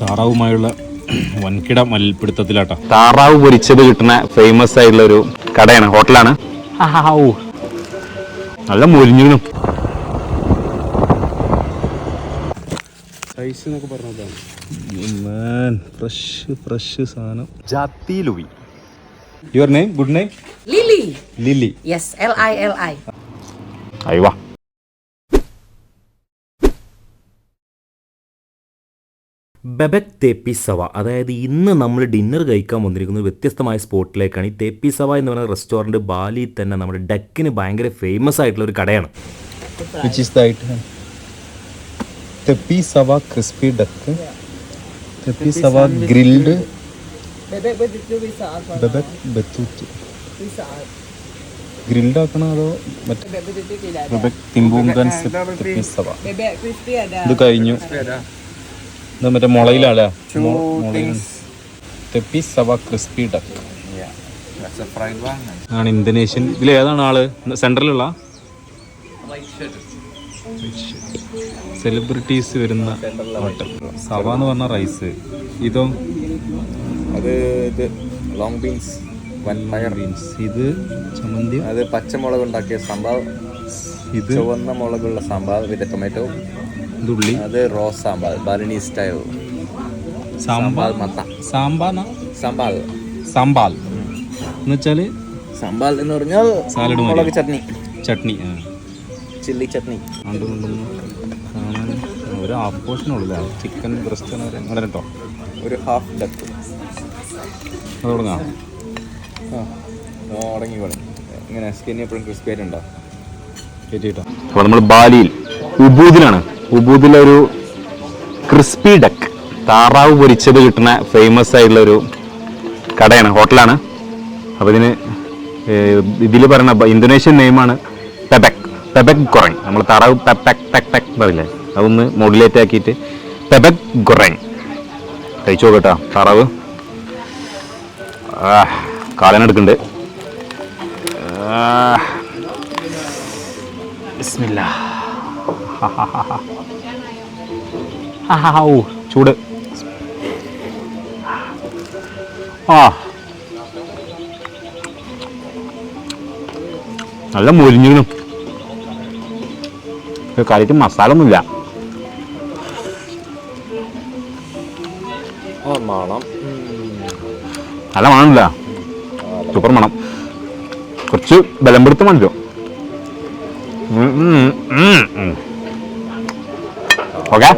താറാവുമായുള്ള വൻകിട മൽപ്പിടുത്തത്തിലാട്ടാ താറാവ് പൊരിച്ചത് കിട്ടുന്ന ഫേമസ് ആയിട്ടുള്ള ഒരു കടയാണ് ഹോട്ടലാണ്. നല്ല മുരിഞ്ഞിനും സൈസ് എന്നൊക്കെ പറഞ്ഞതാണ് ഫ്രഷ് ഫ്രഷ് സാധനം. Jatiluwih. Your name good name Lily Lily yes L I L I. അയ്യവാ ബെബക് തേപ്പിസവ അതായത് ഇന്ന് നമ്മൾ ഡിന്നർ കഴിക്കാൻ വന്നിരിക്കുന്നത് വ്യത്യസ്തമായ സ്പോട്ടിലേക്കാണ്. ഈ തേപ്പിസവ എന്ന് പറയുന്ന റെസ്റ്റോറന്റ് ബാലിയിൽ തന്നെ നമ്മുടെ ഡക്കിന് ഭയങ്കര ഫേമസ് ആയിട്ടുള്ള ഒരു കടയാണ്. ഗ്രിൽഡ് ആക്കണോ അതോ മറ്റേ? തിമ്പൂങ്കൻ തെപ്പി സവ ഇത് കഴിഞ്ഞു. ഇത് മറ്റേ മുളയിലാല്ലേ? തെപ്പി സവ ക്രിസ്പി ഡക്ക്. ആണ് ഇന്തോനേഷ്യൻ. ഇതിൽ ഏതാണ് ആൾ? സെൻട്രലുള്ള സെലിബ്രിറ്റീസ് വരുന്ന ഹോട്ടൽ സവ എന്ന് പറഞ്ഞ റൈസ് ഇതോ അത് ഇത് ലോങ് ബീൻസ് വൻപയർ ബീൻസ് ഇത് ചമ്മന്തി. അത് പച്ചമുളക് ഉണ്ടാക്കിയ സംഭവം ഇത് ചുവന്ന മുളകുള്ള സാമ്പാർ വിത്ത് ടൊമാറ്റോ ഉള്ളി അത് റോസ് സാമ്പാർ ബാലിനി സ്റ്റൈൽ സാമ്പാർ? സാമ്പാർ മത്ത. സാമ്പാർ സാമ്പാർ. സാമ്പാൽ എന്ന് വെച്ചാൽ? സാമ്പാർ എന്ന് പറഞ്ഞാൽ സാലഡ് മുളക് ചട്നി. ചട്നി ചില്ലി ചട്നി. ഒരു ഹാഫ് പോർഷൻ ഉള്ളൂ ചിക്കൻ ബ്രസ്റ്റ് അങ്ങനെ കേട്ടോ. ഒരു ഹാഫ് ഡക്ക് അത് തുടങ്ങാം. തുടങ്ങി വേണം. ഇങ്ങനെ സ്കിൻ എപ്പോഴും ക്രിസ്പി ആയിട്ടുണ്ടോ? അപ്പോൾ നമ്മൾ ബാലിയിൽ ഉബൂദിലാണ് ഉബൂദിലെ ഒരു ക്രിസ്പി ഡക്ക്. താറാവ് പൊരിച്ചത് കിട്ടുന്ന ഫേമസ് ആയിട്ടുള്ള ഒരു കടയാണ് ഹോട്ടലാണ്. അപ്പോൾ ഇതിന് ഇതിൽ പറയുന്ന ഇന്തോനേഷ്യൻ നെയിമാണ് പെബക്. പെബക് ഗൊറങ് നമ്മൾ താറാവ് പെപെക് ടെക് ടെക് പറയില്ലേ? അതൊന്ന് മോഡുലേറ്റ് ആക്കിയിട്ട് പെബക് ഗൊറങ് കഴിച്ചു നോക്കട്ടോ താറാവ്. കാലനെടുക്കുന്നുണ്ട് ബിസ്മില്ലാ. ഔ, ചൂട്. ആ. നല്ല മുരിഞ്ഞിനും കറിക്ക് മസാല ഒന്നുമില്ല നല്ല മണമില്ല. സൂപ്പർ മണം. കുറച്ച് ബലം പിടുത്തം മതിയോ? ഓക്കെ?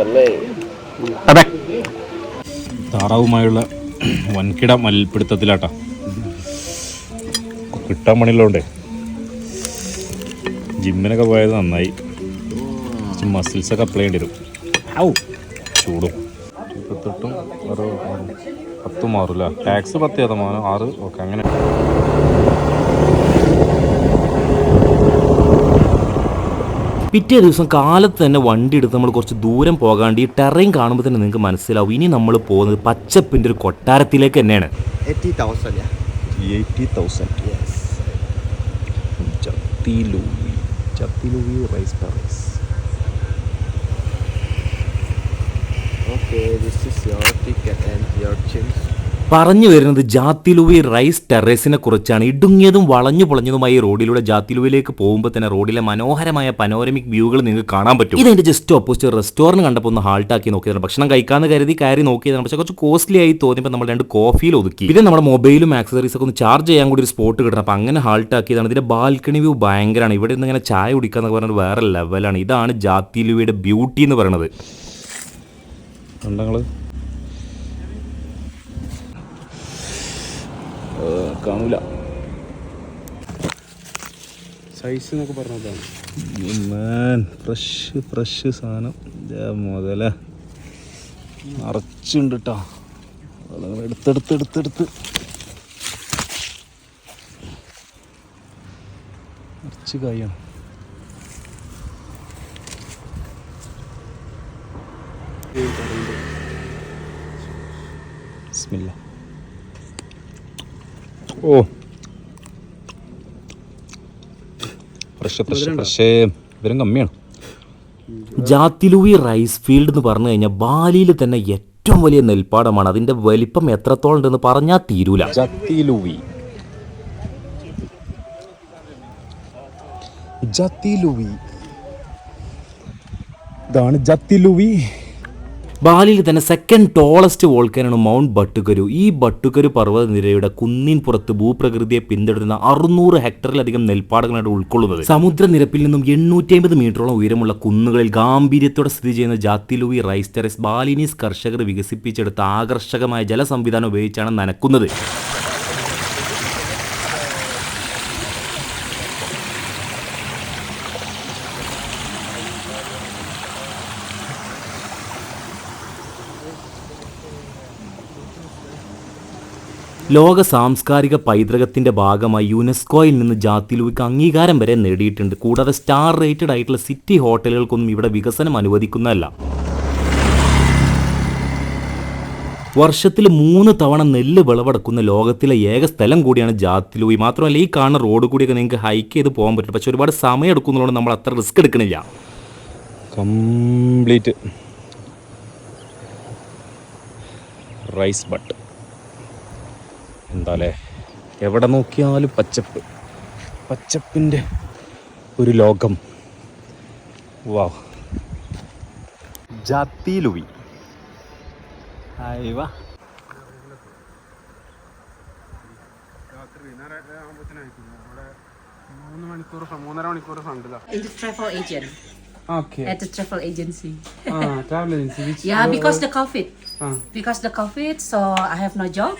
താറാവുമായുള്ള വൻകിട മൽപിടുത്തത്തിലാട്ടാ കിട്ടാൻ പണിയുള്ളതുകൊണ്ടേ. ജിമ്മിനൊക്കെ പോയത് നന്നായി. മസിൽസൊക്കെ അപ്ലൈ ചെയ്യേണ്ടി വരും ഔ. ചൂടും. ഇരുപത്തെട്ടും ഒരു പത്തും മാറില്ല ടാക്സ് പത്ത് ശതമാനം ആറ് ഓക്കെ അങ്ങനെ. പിറ്റേ ദിവസം കാലത്ത് തന്നെ വണ്ടി എടുത്ത് നമ്മൾ കുറച്ച് ദൂരം പോകാണ്ട് ഈ ടെറൈൻ കാണുമ്പോൾ തന്നെ നിങ്ങൾക്ക് മനസ്സിലാവും. ഇനി നമ്മൾ പോകുന്നത് പച്ചപ്പിന്റെ ഒരു കൊട്ടാരത്തിലേക്ക് തന്നെയാണ്. Okay, this is your ticket and your palace പറഞ്ഞു വരുന്നത് ജാത്തിലുവി റൈസ് ടെറസിനെ കുറിച്ചാണ്. ഇടുങ്ങിയതും വളഞ്ഞു പൊളഞ്ഞതുമായ റോഡിലൂടെ ജാത്തിലുവിലേക്ക് പോകുമ്പോൾ തന്നെ റോഡിലെ മനോഹരമായ പനോരമിക് വ്യൂകൾ നിങ്ങൾക്ക് കാണാൻ പറ്റും. ഇതിന്റെ ജസ്റ്റ് ഓപ്പോസിറ്റ് റെസ്റ്റോറന്റ് കണ്ടപ്പോൾ ഒന്ന് ഹാൾട്ടാക്കി നോക്കിയതാണ്. ഭക്ഷണം കഴിക്കാന്ന് കരുതി കയറി നോക്കിയതാണ്. പക്ഷേ കുറച്ച് കോസ്റ്റ്ലി ആയി തോന്നിയപ്പോൾ നമ്മൾ രണ്ട് കോഫിയിൽ ഒതുക്കി. പിന്നെ നമ്മുടെ മൊബൈലും ആക്സസറീസ് ഒക്കെ ഒന്ന് ചാർജ് ചെയ്യാൻ കൂടി ഒരു സ്പോട്ട് കിട്ടണം. അപ്പോൾ അങ്ങനെ ഹാൾട്ടാക്കിയതാണ് ഇതിന്റെ ബാൽക്കണി വ്യൂ ഭയങ്കരമാണ്. ഇവിടെ നിന്ന് ഇങ്ങനെ ചായ കുടിക്കാന്ന് പറഞ്ഞാൽ വേറെ ലെവലാണ് ഇതാണ് ജാത്തിലുവിയുടെ ബ്യൂട്ടി എന്ന് പറയുന്നത്. ഉണ്ടങ്ങൾ കാണൂല. സൈസ് എന്നൊക്കെ പറഞ്ഞതാണ് ഫ്രഷ് ഫ്രഷ് സാധനം. മുതല. നിറച്ചുണ്ട് കേട്ടോ എടുത്തെടുത്ത് എടുത്തെടുത്ത്. നിറച്ച് കായാണ് ബിസ്മില്ലാ ഓ. ഫ്രഷ് ഫ്രഷ് ഫ്രഷ് ഇവരും കമ്മിയാണ്. ജാത്തിലുവി റൈസ് ഫീൽഡ് എന്ന് പറഞ്ഞു കഴിഞ്ഞാൽ ബാലിയിൽ തന്നെ ഏറ്റവും ഏറ്റവും വലിയ നെൽപ്പാടമാണ്. അതിന്റെ വലിപ്പം എത്രത്തോളം ഉണ്ടെന്ന് പറഞ്ഞാൽ തീരൂല. ജത്തിലുവി ജത്തിലുവി ഇതാണ് ജത്തിലുവി ബാലിയിൽ തന്നെ സെക്കൻഡ് ടോളസ്റ്റ് വോൾക്കാനാണ് മൗണ്ട് ബട്ടുകരു ഈ ബട്ടുകരു പർവതനിരയുടെ കുന്നിൻ പുറത്ത് ഭൂപ്രകൃതിയെ പിന്തുടരുന്ന അറുന്നൂറ് ഹെക്ടറിലധികം നെൽപ്പാടങ്ങളാണ് ഉൾക്കൊള്ളുന്നത്. സമുദ്രനിരപ്പിൽ നിന്നും എണ്ണൂറ്റി അമ്പത് മീറ്ററോളം ഉയരമുള്ള കുന്നുകളിൽ ഗാംഭീര്യത്തോടെ സ്ഥിതി ചെയ്യുന്ന ജാത്തിലുവി റൈസ് ടെറസ് ബാലിനീസ് കർഷകർ വികസിപ്പിച്ചെടുത്ത ആകർഷകമായ ജലസംവിധാനം ഉപയോഗിച്ചാണ് നനക്കുന്നത്. ലോക സാംസ്കാരിക പൈതൃകത്തിന്റെ ഭാഗമായി യുനെസ്കോയിൽ നിന്ന് ജാത്തിലൂക്ക് അംഗീകാരം വരെ നേടിയിട്ടുണ്ട്. കൂടാതെ സ്റ്റാർ റേറ്റഡ് ആയിട്ടുള്ള സിറ്റി ഹോട്ടലുകൾക്കൊന്നും ഇവിടെ വികസനം അനുവദിക്കുന്നതല്ല. വർഷത്തിൽ മൂന്ന് തവണ നെല്ല് വിളവെടുക്കുന്ന ലോകത്തിലെ ഏക സ്ഥലം കൂടിയാണ് ജാത്തിലൂയി മാത്രമല്ല ഈ കാണുന്ന റോഡ് കൂടിയൊക്കെ നിങ്ങൾക്ക് ഹൈക്ക് ചെയ്ത് പോകാൻ പറ്റും. പക്ഷെ ഒരുപാട് സമയം എടുക്കുന്നതുകൊണ്ട് നമ്മൾ അത്ര റിസ്ക് എടുക്കണില്ല. കംപ്ലീറ്റ്. Rice but. എന്താല്ലേ എവിടെ നോക്കിയാലും പച്ചപ്പ്. പച്ചപ്പിന്റെ ഒരു ലോകം. വാ. ജാത്തിലുവി അയവ മണിക്കൂർ മൂന്നര മണിക്കൂർ agent. Okay. at the travel agency. Ah, travel agency. Which Yeah, uh, because the COVID. Ah. Because the COVID, so I have no job.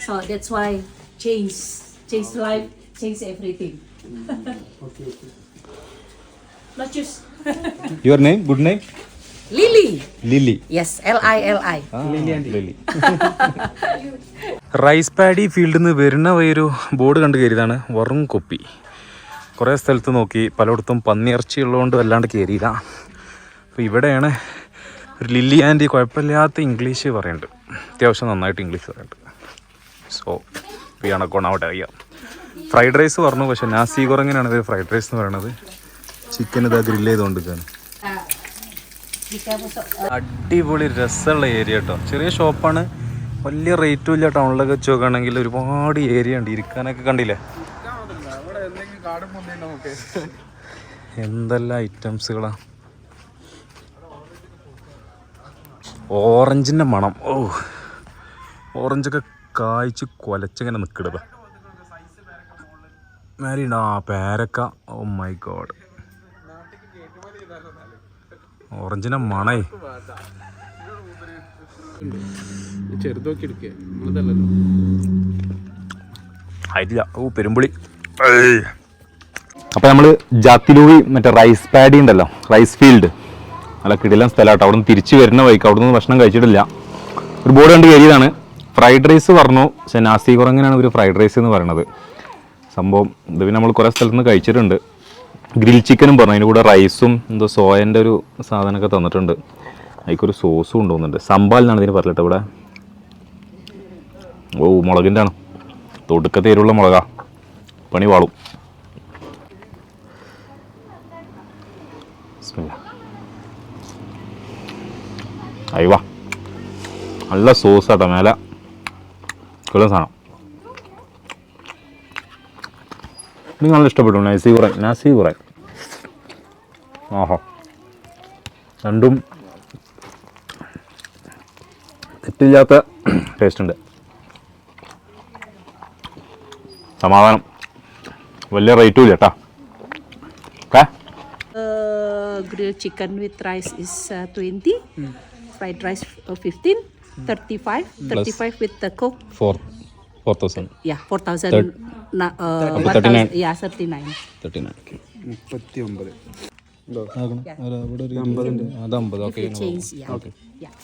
So that's why change, change okay. life, change everything. okay, okay. Not just Your name? Good name? Lily. Lily. Yes, L I L I. Lily. Rice paddy ഫീൽഡിൽ നിന്ന് വരുന്ന ഒരു board കണ്ട് കയറിയതാണ് വെറും കൊപ്പി കുറേ സ്ഥലത്ത് നോക്കി പലയിടത്തും പന്നിയിറച്ചി ഉള്ളതുകൊണ്ട് വല്ലാണ്ട് കയറിയില്ല അപ്പോൾ ഇവിടെയാണ് ഒരു ലില്ലി ആന്റി കുഴപ്പമില്ലാത്ത ഇംഗ്ലീഷ് പറയുന്നുണ്ട് അത്യാവശ്യം നന്നായിട്ട് ഇംഗ്ലീഷ് പറയുന്നുണ്ട് സോ അണക്കോണം അവിടെ അറിയാം ഫ്രൈഡ് റൈസ് പറഞ്ഞു പക്ഷേ നാസി കുറങ്ങനാണ് ഇത് ഫ്രൈഡ് റൈസ് എന്ന് പറയുന്നത് ചിക്കൻ ഇതാ ഗ്രില്ല്. So, അടിപൊളി രസമുള്ള ഏരിയ കേട്ടോ ചെറിയ ഷോപ്പാണ് വലിയ റേറ്റും ഇല്ല. ടൗണിലൊക്കെ വെച്ച് നോക്കുകയാണെങ്കിൽ ഒരുപാട് ഏരിയ ഉണ്ട്. ഇരിക്കാനൊക്കെ കണ്ടില്ലേ? എന്തെല്ലാം ഐറ്റംസുകളാ? ഓറഞ്ചിന്റെ മണം. ഓ. ഓറഞ്ചൊക്കെ കായ്ച്ച് കൊലച്ചിങ്ങനെ നിൽക്കിടത് മേലിണ്ട് ആ പേരക്ക. Oh my god. ഓറഞ്ചിന്റെ മണേ. ചെറുതൊക്കെ എടുക്കേ നമ്മളതല്ലല്ലോ. ആയിട്ടില്ല ഓ പെരുമ്പുളി. അപ്പോൾ നമ്മൾ ജാത്തിലൂവി മറ്റേ റൈസ് പാഡി ഉണ്ടല്ലോ റൈസ് ഫീൽഡ് നല്ല കിടിലം സ്ഥലമാട്ടോ അവിടെ നിന്ന് തിരിച്ചു വരുന്ന വഴിക്ക് അവിടെ നിന്ന് ഭക്ഷണം കഴിച്ചിട്ടില്ല. ഒരു ബോർഡ് കണ്ട് കയറിയതാണ്. ഫ്രൈഡ് റൈസ് പറഞ്ഞു. പക്ഷേ നാസി കുറങ്ങനാണ് ഒരു ഫ്രൈഡ് റൈസ് എന്ന് പറയുന്നത് സംഭവം ഇത് പിന്നെ നമ്മൾ കുറേ സ്ഥലത്ത് നിന്ന് കഴിച്ചിട്ടുണ്ട്. ഗ്രിൽ ചിക്കനും പറഞ്ഞു. അതിന്റെ കൂടെ റൈസും എന്തോ സോയന്റെ ഒരു സാധനമൊക്കെ തന്നിട്ടുണ്ട്. അതിക്കൊരു സോസും കൊണ്ടുവന്നുണ്ട് സമ്പാലിനാണ് ഇതിന് പറഞ്ഞിട്ട് ഇവിടെ. ഓ മുളകിന്റെ ആണ് തൊടുക്കത്തെ എരിവുള്ള മുളകാ. പണി വാളും. അയ്യവാ നല്ല സോസ് കേട്ടോ മേലെ. കിളുന്ന സാധനം. നിങ്ങൾ നല്ല ഇഷ്ടപ്പെട്ടു നൈസി കുറേ നാസി കുറേ. ആഹോ. രണ്ടും തെറ്റില്ലാത്ത ടേസ്റ്റ് ഉണ്ട്. സമാധാനം. വലിയ റേറ്റും ഇല്ല കേട്ടോ okay uh, grilled chicken with rice is uh, 20, fried rice uh, 15, 35, 35 with the coke. Four four thousand Yeah, 4,000. Third- na- uh, 39. 1,000 Yeah, 39. Thirty nine മുപ്പത്തി ഒമ്പത് yeah. Yeah.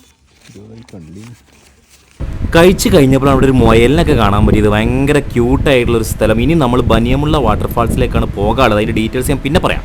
കഴിച്ചു കഴിഞ്ഞപ്പോൾ അവിടെ ഒരു മുയലിനൊക്കെ കാണാൻ പറ്റിയത്. ഭയങ്കര ക്യൂട്ടായിട്ടുള്ള ഒരു സ്ഥലം. ഇനി നമ്മൾ ബനിയമുള്ള വാട്ടർഫാൾസിലേക്കാണ് പോകാനുള്ളത്. അതിന്റെ ഡീറ്റെയിൽസ് ഞാൻ പിന്നെ പറയാം.